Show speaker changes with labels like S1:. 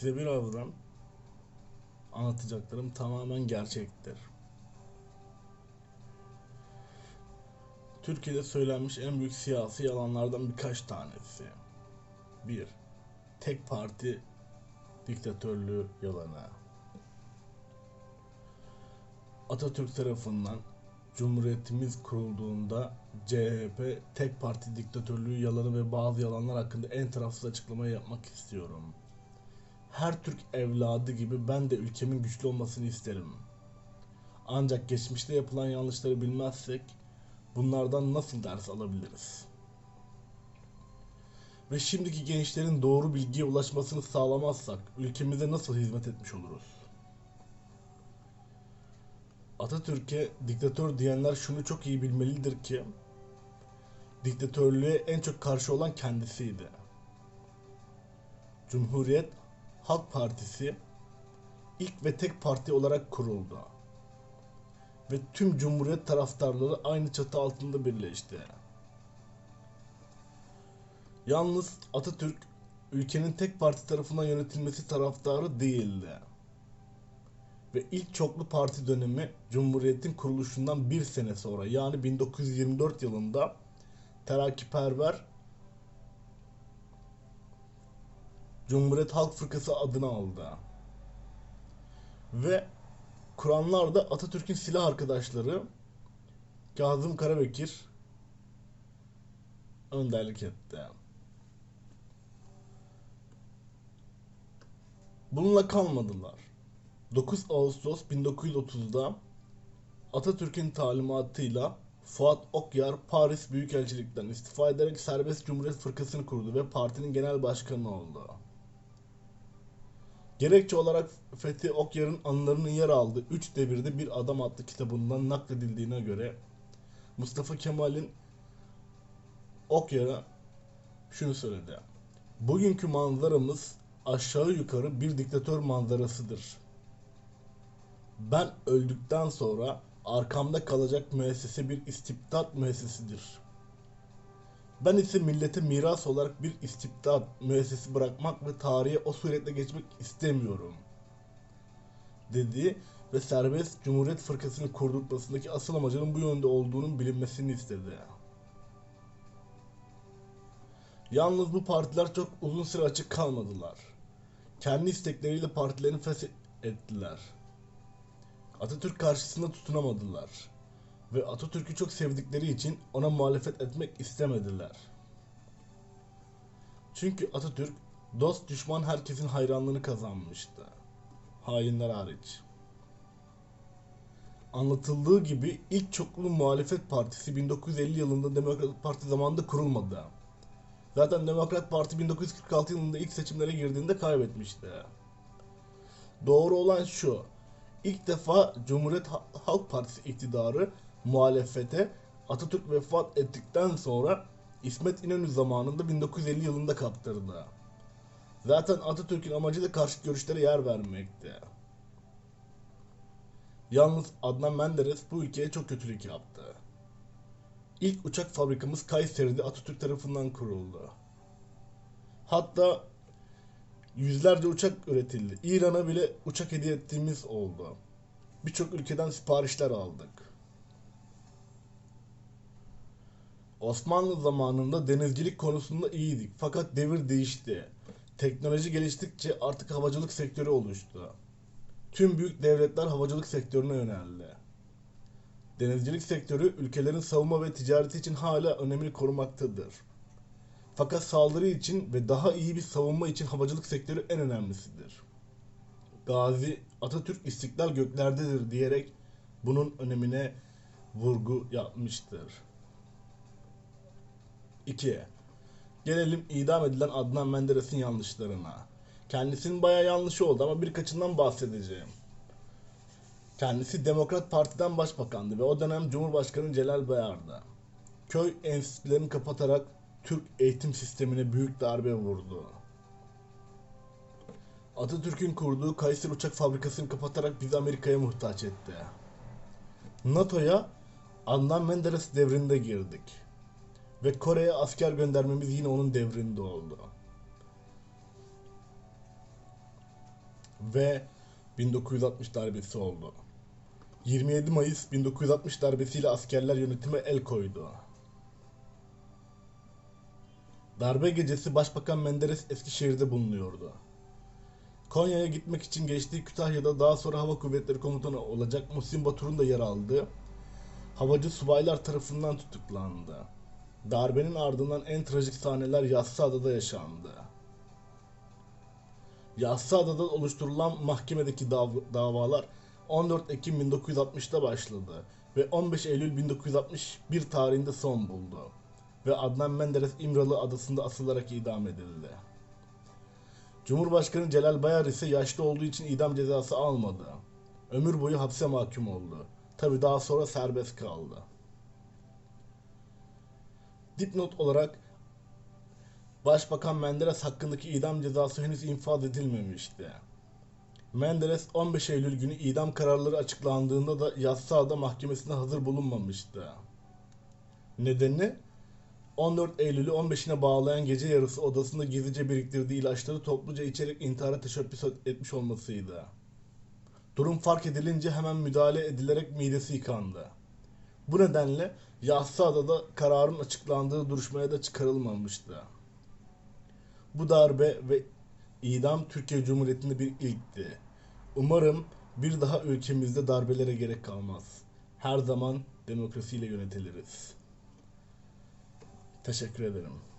S1: Size birazdan anlatacaklarım tamamen gerçektir. Türkiye'de söylenmiş en büyük siyasi yalanlardan birkaç tanesi. 1. Tek parti diktatörlüğü yalanı. Atatürk tarafından Cumhuriyetimiz kurulduğunda CHP tek parti diktatörlüğü yalanı ve bazı yalanlar hakkında en tarafsız açıklamayı yapmak istiyorum. Her Türk evladı gibi ben de ülkemin güçlü olmasını isterim. Ancak geçmişte yapılan yanlışları bilmezsek bunlardan nasıl ders alabiliriz? Ve şimdiki gençlerin doğru bilgiye ulaşmasını sağlamazsak ülkemize nasıl hizmet etmiş oluruz? Atatürk'e diktatör diyenler şunu çok iyi bilmelidir ki diktatörlüğe en çok karşı olan kendisiydi. Cumhuriyet Halk Partisi ilk ve tek parti olarak kuruldu. Ve tüm Cumhuriyet taraftarları aynı çatı altında birleşti. Yalnız Atatürk ülkenin tek parti tarafından yönetilmesi taraftarı değildi. Ve ilk çoklu parti dönemi Cumhuriyet'in kuruluşundan bir sene sonra yani 1924 yılında terakkiperver Cumhuriyet Halk Fırkası adını aldı. Ve kuranlar da Atatürk'ün silah arkadaşları Kazım Karabekir önderlik etti. Bununla kalmadılar. 9 Ağustos 1930'da Atatürk'ün talimatıyla Fuat Okyar Paris Büyükelçilikten istifa ederek Serbest Cumhuriyet Fırkası'nı kurdu ve partinin genel başkanı oldu. Gerekçe olarak Fethi Okyar'ın anılarının yer aldığı Üç Devirde Bir Adam adlı kitabından nakledildiğine göre Mustafa Kemal'in Okyar'a şunu söyledi. Bugünkü manzaramız aşağı yukarı bir diktatör manzarasıdır. Ben öldükten sonra arkamda kalacak müessese bir istibdat müessesidir. Ben ise millete miras olarak bir istibdat müessesi bırakmak ve tarihe o suretle geçmek istemiyorum. Dedi ve Serbest Cumhuriyet Fırkası'nı kurdurtmasındaki asıl amacının bu yönde olduğunun bilinmesini istedi. Yalnız bu partiler çok uzun süre açık kalmadılar. Kendi istekleriyle partilerini feshettiler. Atatürk karşısında tutunamadılar. Ve Atatürk'ü çok sevdikleri için ona muhalefet etmek istemediler. Çünkü Atatürk dost düşman herkesin hayranlığını kazanmıştı. Hainler hariç. Anlatıldığı gibi ilk çoklu muhalefet partisi 1950 yılında Demokrat Parti zamanında kurulmadı. Zaten Demokrat Parti 1946 yılında ilk seçimlere girdiğinde kaybetmişti. Doğru olan şu. İlk defa Cumhuriyet Halk Partisi iktidarı muhalefete Atatürk vefat ettikten sonra İsmet İnönü zamanında 1950 yılında kaptırdı. Zaten Atatürk'ün amacı da karşıt görüşlere yer vermekti. Yalnız Adnan Menderes bu ülkeye çok kötülük yaptı. İlk uçak fabrikamız Kayseri'de Atatürk tarafından kuruldu. Hatta yüzlerce uçak üretildi. İran'a bile uçak hediye ettiğimiz oldu. Birçok ülkeden siparişler aldık. Osmanlı zamanında denizcilik konusunda iyiydik. Fakat devir değişti. Teknoloji geliştikçe artık havacılık sektörü oluştu. Tüm büyük devletler havacılık sektörüne yöneldi. Denizcilik sektörü ülkelerin savunma ve ticareti için hala önemini korumaktadır. Fakat saldırı için ve daha iyi bir savunma için havacılık sektörü en önemlisidir. Gazi Atatürk istiklal göklerdedir diyerek bunun önemine vurgu yapmıştır. 2. Gelelim idam edilen Adnan Menderes'in yanlışlarına. Kendisinin bayağı yanlışı oldu ama birkaçından bahsedeceğim. Kendisi Demokrat Parti'den başbakandı ve o dönem Cumhurbaşkanı Celal Bayar'dı. Köy enstitülerini kapatarak Türk eğitim sistemine büyük darbe vurdu. Atatürk'ün kurduğu Kayseri Uçak Fabrikası'nı kapatarak bizi Amerika'ya muhtaç etti. NATO'ya Adnan Menderes devrinde girdik. Ve Kore'ye asker göndermemiz yine onun devrinde oldu. ve 1960 darbesi oldu. 27 Mayıs 1960 darbesiyle askerler yönetime el koydu. Darbe gecesi Başbakan Menderes Eskişehir'de bulunuyordu. Konya'ya gitmek için geçtiği Kütahya'da daha sonra Hava Kuvvetleri Komutanı olacak Muhsin Batur'un da yer aldığı havacı subaylar tarafından tutuklandı. Darbenin ardından en trajik sahneler Yassıada'da yaşandı. Yassıada'da oluşturulan mahkemedeki dav- davalar 14 Ekim 1960'da başladı ve 15 Eylül 1961 tarihinde son buldu ve Adnan Menderes İmralı adasında asılarak idam edildi. Cumhurbaşkanı Celal Bayar ise yaşlı olduğu için idam cezası almadı. Ömür boyu hapse mahkum oldu. Tabi daha sonra serbest kaldı. Dipnot olarak Başbakan Menderes hakkındaki idam cezası henüz infaz edilmemişti. Menderes 15 Eylül günü idam kararları açıklandığında da Yassıada mahkemesine hazır bulunmamıştı. Nedeni 14 Eylül'ü 15'ine bağlayan gece yarısı odasında gizlice biriktirdiği ilaçları topluca içerek intihara teşebbüs etmiş olmasıydı. Durum fark edilince hemen müdahale edilerek midesi yıkandı. Bu nedenle Yassıada'da kararın açıklandığı duruşmaya da çıkarılmamıştı. Bu darbe ve idam Türkiye Cumhuriyeti'nde bir ilkti. Umarım bir daha ülkemizde darbelere gerek kalmaz. Her zaman demokrasiyle yönetiliriz. Teşekkür ederim.